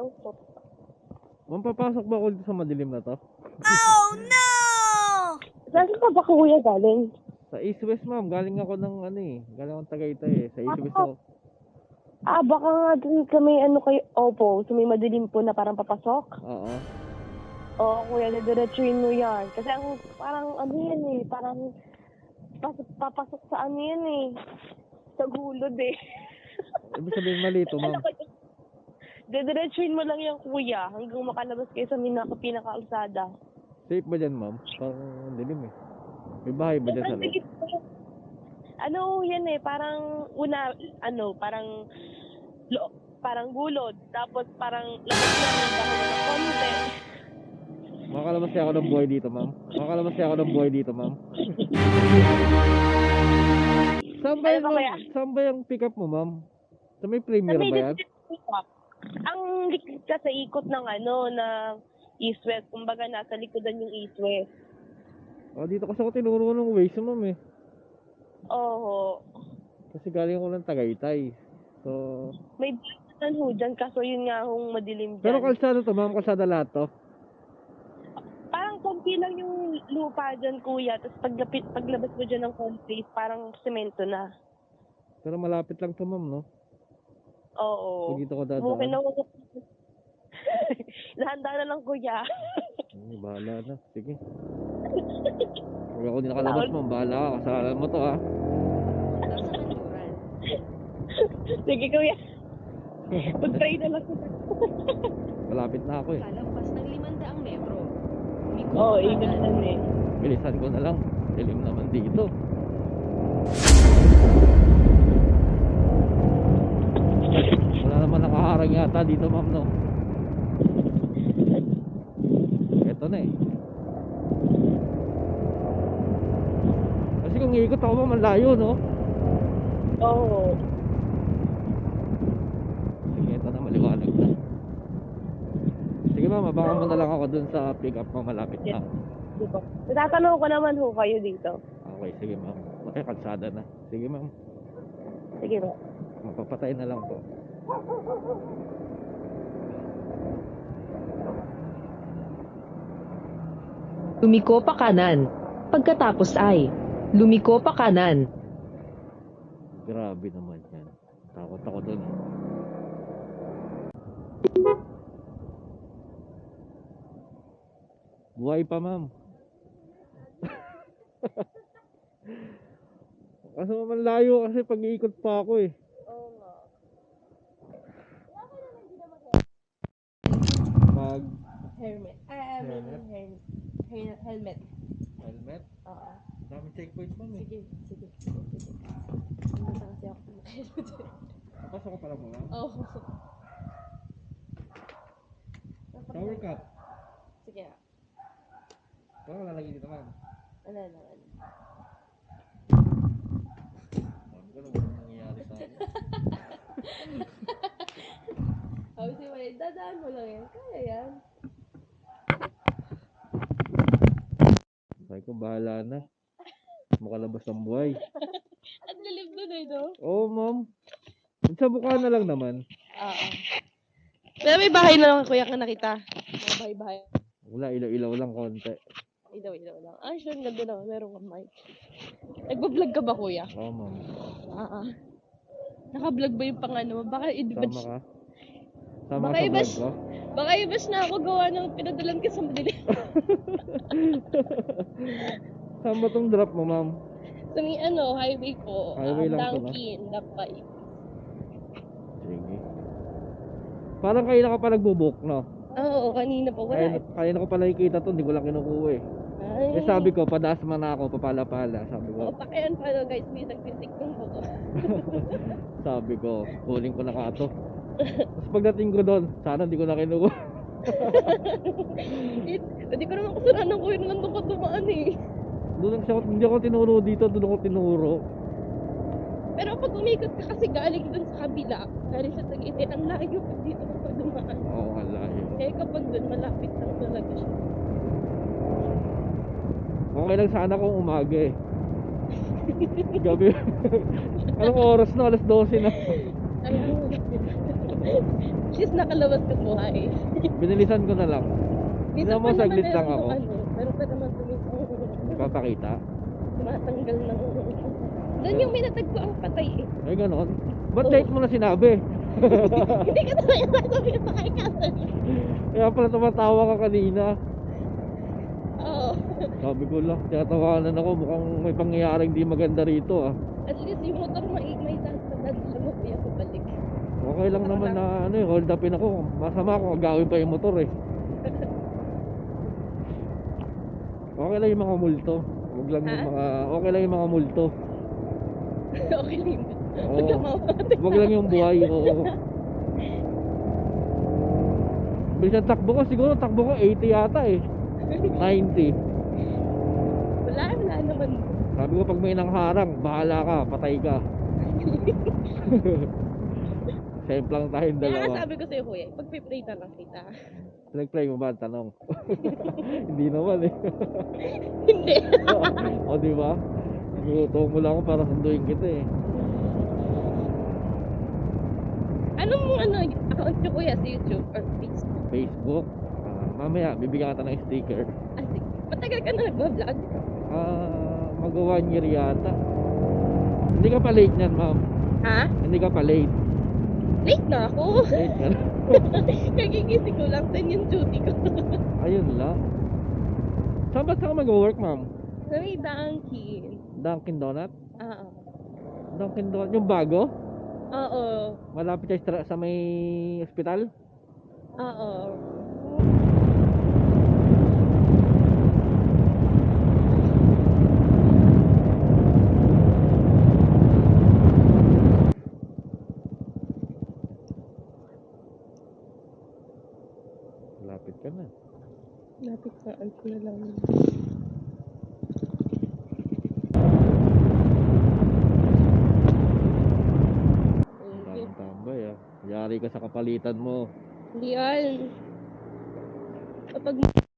daw po. Ma'am, papasok ba ako dito sa madilim na to? Saan ka ba kuya galing? Sa East West, ma'am. Galing ako ng ano eh. Galing akong Tagaytay eh. Sa East West ako. Ah, baka nga dun sa may ano kayo, opo, sa may madilim po na parang papasok. Oo. Oo, kuya, nadiretsuin mo yan. Kasi ang parang ano yan eh, parang pasok, papasok sa ano yan eh. Sa gulod eh. Ibig sabihin malito, ma'am. Ano? Didiretsuin mo lang yan, kuya, hanggang makalabas kayo sa minaka pinakaalsada. Safe ba dyan, ma'am? Parang ang dilim eh. May bahay ba dyan sa loob? Ano yan eh, parang una, ano, parang lo, parang gulod, tapos parang labas lang yung dahon ng konti. Makakalabas kaya ako ng buhay dito, ma'am. Makakalabas kaya ako ng buhay dito, ma'am. Saan ba Ano yung, ba kaya? saan ba yung pick up mo, ma'am? Sa may premier Sa may ba yan? dikit po. Ang likod ka sa ikot ng ano, ng east-west. Kumbaga, nasa likodan yung east-west. Oh, dito kasi ako tinuro ng Waze, ma'am eh. Oo. Kasi galing ako ng Tagaytay. So, May daan ho dyan, kaso yun nga hong madilim dyan. pero kalsada to, ma'am. Kalsada lahat to. parang konti lang yung lupa dyan, kuya. Tapos paglapit, paglabas mo dyan ng konti, parang semento na. Pero malapit lang to, ma'am, no? Oo. Pag dito ko Okay na dadaan. ako. Nahanda na lang, kuya. Ay, bahala na. Sige. Huwag ako din nakalabas, ma'am. Bahala ka. Kasalanan mo to, ah. Nasa Manduran. Sige, kuya. Mag-try na lang. Malapit na ako eh. Kalampas ng 500 metro. Oo, oh, ka kanan. na eh. Bilisan ko na lang. Dilim naman dito. Wala naman nakaharang yata dito, ma'am, no? Ito na eh. Kasi kung iikot ako, ma'am, ang layo, no? Oo. Sige, ito na, maliwanag na. Sige, ma'am, abangan mo na lang ako dun sa pick up mo, malapit na. Di ba? Natatanong ko naman ho kayo dito. Okay, sige, ma'am. Okay, kalsada na. Sige, ma'am. Sige ba? Mapapatay na lang po. Lumiko pa kanan. Pagkatapos ay, lumiko pa kanan. Grabe naman yan. Takot ako dun. eh. Buhay pa, ma'am. Kaso naman layo kasi pag-iikot pa ako eh. Oo nga. Pag Helmet. Ah, I mean, Helmet? hel- helmet. helmet, Oo. daming checkpoint eh. Sige, sige, sige, sige. Pumunta kasi ako helmet. Napasok ko pala mo ma'am. Oo. Power cut. Sige ah. Parang lalagay dito ma'am. Ano, ano, ano. Ganun ba nangyayari sa akin? Sabi si Mali, dadaan mo lang yan. Kaya yan. Sabi ko, bahala na. Makalabas ng buhay. Ang lilim doon eh, no? Oo, ma'am. Sa mukha na lang naman. Oo. Pero may bahay na lang kuya ka nakita. May bahay-bahay. Wala, ilaw-ilaw lang konti. Ilaw, ilaw lang. Ah, sure, ganda naman. Meron kang mic. Nagbablog ka ba, kuya? Oo, ma'am. Ah, ah. Naka-vlog ba yung pangano mo? Baka Sama i-batch. ka? Sama Baka ibas- ko? Baka i-batch na ako gawa ng pinadalan ka sa madilim. Saan ba tong drop mo, ma'am? sa may ano, highway po. Highway ah, lang? Dunkin, Lapay. Sige. Parang kayo na ka pa nagbubook, no? Oo, kanina pa. Wala. Kaya, kaya na ko pala nakikita to, hindi ko lang kinukuha eh. Ay. Eh sabi ko, padaas man ako, papala-pala. Sabi ko, Oo, pakian pa guys. May nagtitikton ko ko. sabi ko, kunin ko na ka to. Tapos pagdating ko doon, sana hindi ko na kinukuha. Hindi ko naman kasalanan ko yun lang doon ko dumaan eh. Doon lang siya, hindi ako tinuro dito, doon ako tinuro. Pero pag umikot ka kasi galing dun sa kabila, galing sa Tagaytay, ang layo pag dito ka pa dumaan. Oo, ang layo. Kaya kapag dun, malapit lang talaga siya. Okay lang sana kung umaga eh. Gabi. Anong oras na? Alas 12 na. Ayaw. She's nakalabas ng buhay. Binilisan ko na lang. Dito mo, pa naman saglit lang yung ako. Ano, pero pa naman tumisang Papakita. tumatanggal ng... Doon yung may natagpo ang patay eh. Ay, ganon. Ba't Oo. late mo na sinabi? Hindi ka talaga sasabi sa kay Catherine. Kaya pala tumatawa ka kanina. Oo. Sabi ko lang, tinatawanan ako. Mukhang may pangyayaring di maganda rito ah. At least yung motor may may dadaan siya mo kuya pabalik. Okay lang naman na ano eh, hold upin ako. Masama ako, agawin pa yung motor eh. Okay lang yung mga multo. Huwag lang yung mga, okay lang yung mga multo. okay lang. Oo. Huwag lang yung buhay, oo. Bilis ang takbo ko, siguro takbo ko 80 yata eh. 90. Wala, wala naman. Sabi ko pag may nangharang, bahala ka, patay ka. Safe lang tayong Kaya nga dalawa. sabi ko sa'yo kuya, pag-pray na lang kita. Nag-play mo ba? Tanong. Hindi naman eh. Hindi. o di ba? Gusto mo lang ako para sunduin kita eh. Anong ano, account nyo kuya sa YouTube or Facebook? Facebook. Ah, mamaya, bibigyan kita ng sticker. Ah, sige. Matagal ka na nag-vlog? Ah, mag one year yata. Hindi ka pa late niyan, ma'am. Ha? Hindi ka pa late. Late na ako. Late ka na. Kagigising ko lang, 10 yung duty ko. Ayun lang. Saan ba saan ka mag-work, ma'am? Sa may Dunkin. Dunkin Donut? Oo. Dunkin Donut? Yung bago? Oo. Malapit sa, sa may ospital? Oo ka na. Lapit na, lang. Ang tambay ah. Yari ka sa kapalitan mo. Hindi. Kapag